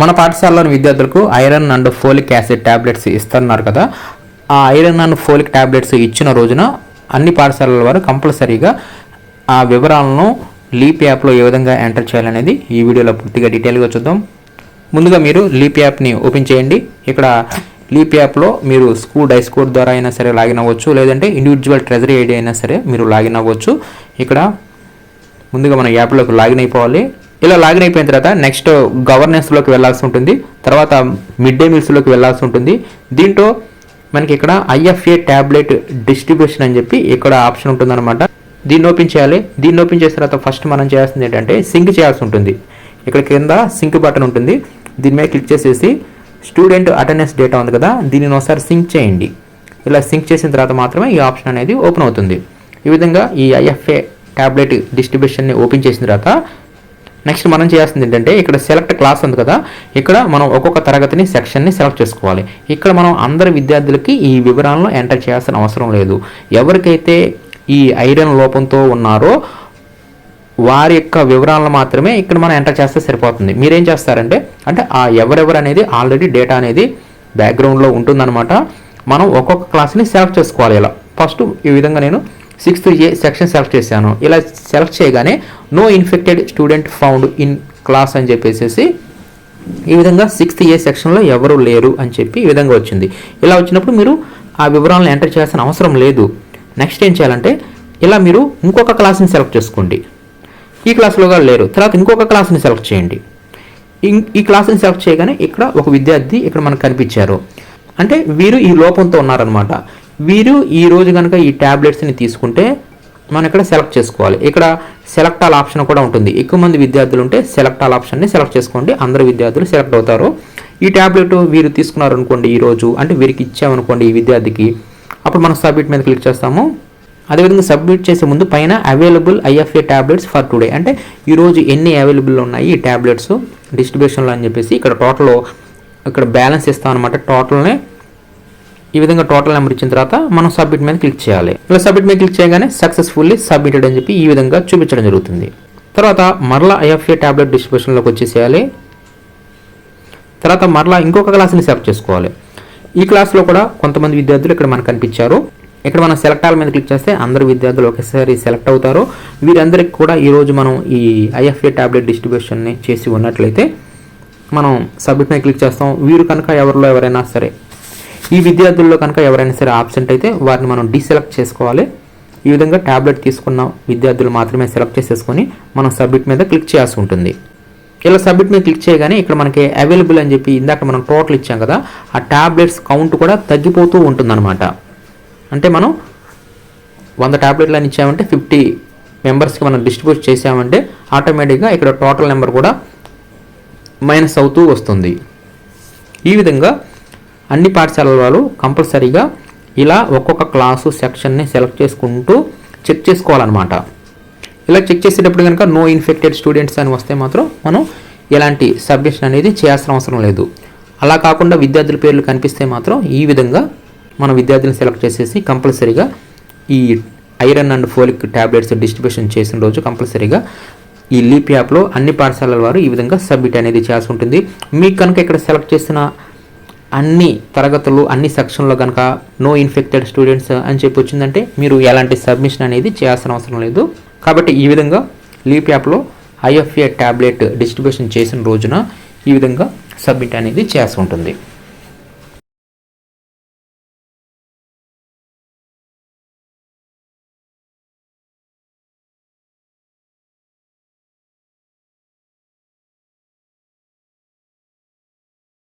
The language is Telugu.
మన పాఠశాలలోని విద్యార్థులకు iron and folic acid tablets ఇస్తున్నారు కదా. ఆ ఐరన్ అండ్ ఫోలిక్ ట్యాబ్లెట్స్ ఇచ్చిన రోజున అన్ని పాఠశాలల వారు కంపల్సరీగా ఆ వివరాలను లీప్ యాప్లో ఏ విధంగా ఎంటర్ చేయాలనేది ఈ వీడియోలో పూర్తిగా డీటెయిల్గా చూద్దాం. ముందుగా మీరు లీప్ యాప్ని ఓపెన్ చేయండి. ఇక్కడ లీప్ యాప్లో మీరు స్కూల్ డై స్కోర్ ద్వారా అయినా సరే లాగిన్ అవ్వచ్చు లేదంటే ఇండివిజువల్ ట్రెజరీ ఐడి అయినా సరే మీరు లాగిన్ అవ్వచ్చు. ఇక్కడ ముందుగా మన యాప్లోకి లాగిన్ అయిపోవాలి. ఇలా లాగిన్ అయిపోయిన తర్వాత నెక్స్ట్ గవర్నెన్స్లోకి వెళ్ళాల్సి ఉంటుంది. తర్వాత మిడ్ డే మీల్స్లోకి వెళ్ళాల్సి ఉంటుంది. దీంట్లో మనకి ఇక్కడ ఐఎఫ్ఏ ట్యాబ్లెట్ డిస్ట్రిబ్యూషన్ అని చెప్పి ఇక్కడ ఆప్షన్ ఉంటుందన్నమాట. దీన్ని ఓపెన్ చేయాలి. దీన్ని ఓపెన్ చేసిన తర్వాత ఫస్ట్ మనం చేయాల్సింది ఏంటంటే సింక్ చేయాల్సి ఉంటుంది. ఇక్కడ కింద సింక్ బటన్ ఉంటుంది. దీని మీద క్లిక్ చేసేసి స్టూడెంట్ అటెండెన్స్ డేటా ఉంది కదా దీనిని ఒకసారి సింక్ చేయండి. ఇలా సింక్ చేసిన తర్వాత మాత్రమే ఈ ఆప్షన్ అనేది ఓపెన్ అవుతుంది. ఈ విధంగా ఈ ఐఎఫ్ఏ ట్యాబ్లెట్ డిస్ట్రిబ్యూషన్ని ఓపెన్ చేసిన తర్వాత నెక్స్ట్ మనం చేయాల్సింది ఏంటంటే ఇక్కడ సెలెక్ట్ క్లాస్ ఉంది కదా ఇక్కడ మనం ఒక్కొక్క తరగతిని సెక్షన్ని సెలెక్ట్ చేసుకోవాలి. ఇక్కడ మనం అందరి విద్యార్థులకి ఈ వివరాలను ఎంటర్ చేయాల్సిన అవసరం లేదు. ఎవరికైతే ఈ ఐరన్ లోపంతో ఉన్నారో వారి యొక్క వివరాలను మాత్రమే ఇక్కడ మనం ఎంటర్ చేస్తే సరిపోతుంది. మీరేం చేస్తారంటే అంటే ఆ ఎవరెవరు అనేది ఆల్రెడీ డేటా అనేది బ్యాక్గ్రౌండ్లో ఉంటుందన్నమాట. మనం ఒక్కొక్క క్లాస్ని సెలెక్ట్ చేసుకోవాలి ఇలా. ఫస్ట్ ఈ విధంగా నేను సిక్స్త్ ఏ సెక్షన్ సెలెక్ట్ చేశాను. ఇలా సెలెక్ట్ చేయగానే no infected student found in class అని చెప్పేసి ఈ విధంగా సిక్స్త్ ఏ సెక్షన్లో ఎవరు లేరు అని చెప్పి ఈ విధంగా వచ్చింది. ఇలా వచ్చినప్పుడు మీరు ఆ వివరాలను ఎంటర్ చేయాల్సిన అవసరం లేదు. నెక్స్ట్ ఏం చేయాలంటే ఇలా మీరు ఇంకొక క్లాస్ని సెలెక్ట్ చేసుకోండి. ఈ క్లాస్లో కూడా లేరు. తర్వాత ఇంకొక క్లాస్ని సెలెక్ట్ చేయండి. ఈ క్లాస్ని సెలెక్ట్ చేయగానే ఇక్కడ ఒక విద్యార్థి ఇక్కడ మనకు కనిపించారు. అంటే వీరు ఈ లోపంతో ఉన్నారనమాట వీరు ఈ రోజు కనుక ఈ ట్యాబ్లెట్స్ని తీసుకుంటే మనం ఇక్కడ సెలెక్ట్ చేసుకోవాలి. ఇక్కడ సెలెక్ట్ ఆల్ ఆప్షన్ కూడా ఉంటుంది. ఎక్కువ మంది విద్యార్థులు ఉంటే సెలెక్ట్ ఆల్ ఆప్షన్ని సెలెక్ట్ చేసుకోండి. అందరు విద్యార్థులు సెలెక్ట్ అవుతారు. ఈ ట్యాబ్లెట్ వీరు తీసుకున్నారు అనుకోండి ఈ రోజు అంటే వీరికి ఇచ్చామనుకోండి ఈ విద్యార్థికి అప్పుడు మనం సబ్మిట్ మీద క్లిక్ చేస్తాము. అదేవిధంగా సబ్మిట్ చేసే ముందు పైన available IFA tablets for today అంటే ఈరోజు ఎన్ని అవైలబుల్ ఉన్నాయి ఈ ట్యాబ్లెట్స్ డిస్ట్రిబ్యూషన్లో అని చెప్పేసి ఇక్కడ టోటల్ ఇక్కడ బ్యాలెన్స్ ఇస్తాం అనమాట టోటల్నే ఈ విధంగా టోటల్ నెంబర్ ఇచ్చిన తర్వాత మనం సబ్మిట్ మీద క్లిక్ చేయాలి. ఇలా సబ్మిట్ మీద క్లిక్ చేయగానే సక్సెస్ఫుల్లీ సబ్మిటెడ్ అని చెప్పి ఈ విధంగా చూపించడం జరుగుతుంది. తర్వాత మరలా ఐఎఫ్ఏ ట్యాబ్లెట్ డిస్ట్రిబ్యూషన్లోకి వచ్చేసేయాలి. తర్వాత మరలా ఇంకొక క్లాస్ని సెలెక్ట్ చేసుకోవాలి. ఈ క్లాస్లో కూడా కొంతమంది విద్యార్థులు ఇక్కడ మనకు కనిపించారు. ఇక్కడ మనం సెలెక్ట్ ఆల్ మీద క్లిక్ చేస్తే అందరు విద్యార్థులు ఒకేసారి సెలెక్ట్ అవుతారు. వీరందరికీ కూడా ఈరోజు మనం ఈ ఐఎఫ్ఏ ట్యాబ్లెట్ డిస్ట్రిబ్యూషన్ని చేసి ఉన్నట్లయితే మనం సబ్మిట్ మీద క్లిక్ చేస్తాం. వీరు కనుక ఎవరిలో ఎవరైనా సరే ఈ విద్యార్థుల్లో కనుక ఎవరైనా సరే ఆబ్సెంట్ అయితే వారిని మనం డీసెలెక్ట్ చేసుకోవాలి. ఈ విధంగా ట్యాబ్లెట్ తీసుకున్న విద్యార్థులు మాత్రమే సెలెక్ట్ చేసేసుకొని మనం సబ్మిట్ మీద క్లిక్ చేయాల్సి ఉంటుంది. ఇలా సబ్మిట్ మీద క్లిక్ చేయగానే ఇక్కడ మనకి అవైలబుల్ అని చెప్పి ఇందాక మనం టోటల్ ఇచ్చాం కదా ఆ ట్యాబ్లెట్స్ కౌంట్ కూడా తగ్గిపోతూ ఉంటుందన్నమాట. అంటే మనం వంద ట్యాబ్లెట్లు అని ఇచ్చామంటే ఫిఫ్టీ మెంబర్స్కి మనం డిస్ట్రిబ్యూట్ చేసామంటే ఆటోమేటిక్గా ఇక్కడ టోటల్ నెంబర్ కూడా మైనస్ అవుతూ వస్తుంది. ఈ విధంగా అన్ని పాఠశాలల వాళ్ళు కంపల్సరీగా ఇలా ఒక్కొక్క క్లాసు సెక్షన్ని సెలెక్ట్ చేసుకుంటూ చెక్ చేసుకోవాలన్నమాట. ఇలా చెక్ చేసేటప్పుడు కనుక నో ఇన్ఫెక్టెడ్ స్టూడెంట్స్ అని వస్తే మాత్రం మనం ఎలాంటి సబ్మిషన్ అనేది చేయాల్సిన అవసరం లేదు. అలా కాకుండా విద్యార్థుల పేర్లు కనిపిస్తే మాత్రం ఈ విధంగా మన విద్యార్థులను సెలెక్ట్ చేసేసి కంపల్సరీగా ఈ iron and folic tablets distribution చేసిన రోజు కంపల్సరీగా ఈ లీప్ యాప్లో అన్ని పాఠశాలల వారు ఈ విధంగా సబ్మిట్ అనేది చేయాల్సి ఉంటుంది. మీకు కనుక ఇక్కడ సెలెక్ట్ చేసిన అన్ని తరగతులు అన్ని సెక్షన్లో కనుక నో ఇన్ఫెక్టెడ్ స్టూడెంట్స్ అని చెప్పి వచ్చిందంటే మీరు ఎలాంటి సబ్మిషన్ అనేది చేయాల్సిన అవసరం లేదు. కాబట్టి ఈ విధంగా లీప్ యాప్లో ఐఎఫ్ఏ ట్యాబ్లెట్ డిస్ట్రిబ్యూషన్ చేసిన రోజున ఈ విధంగా సబ్మిట్ అనేది చేస్తుంటుంది ఉంటుంది.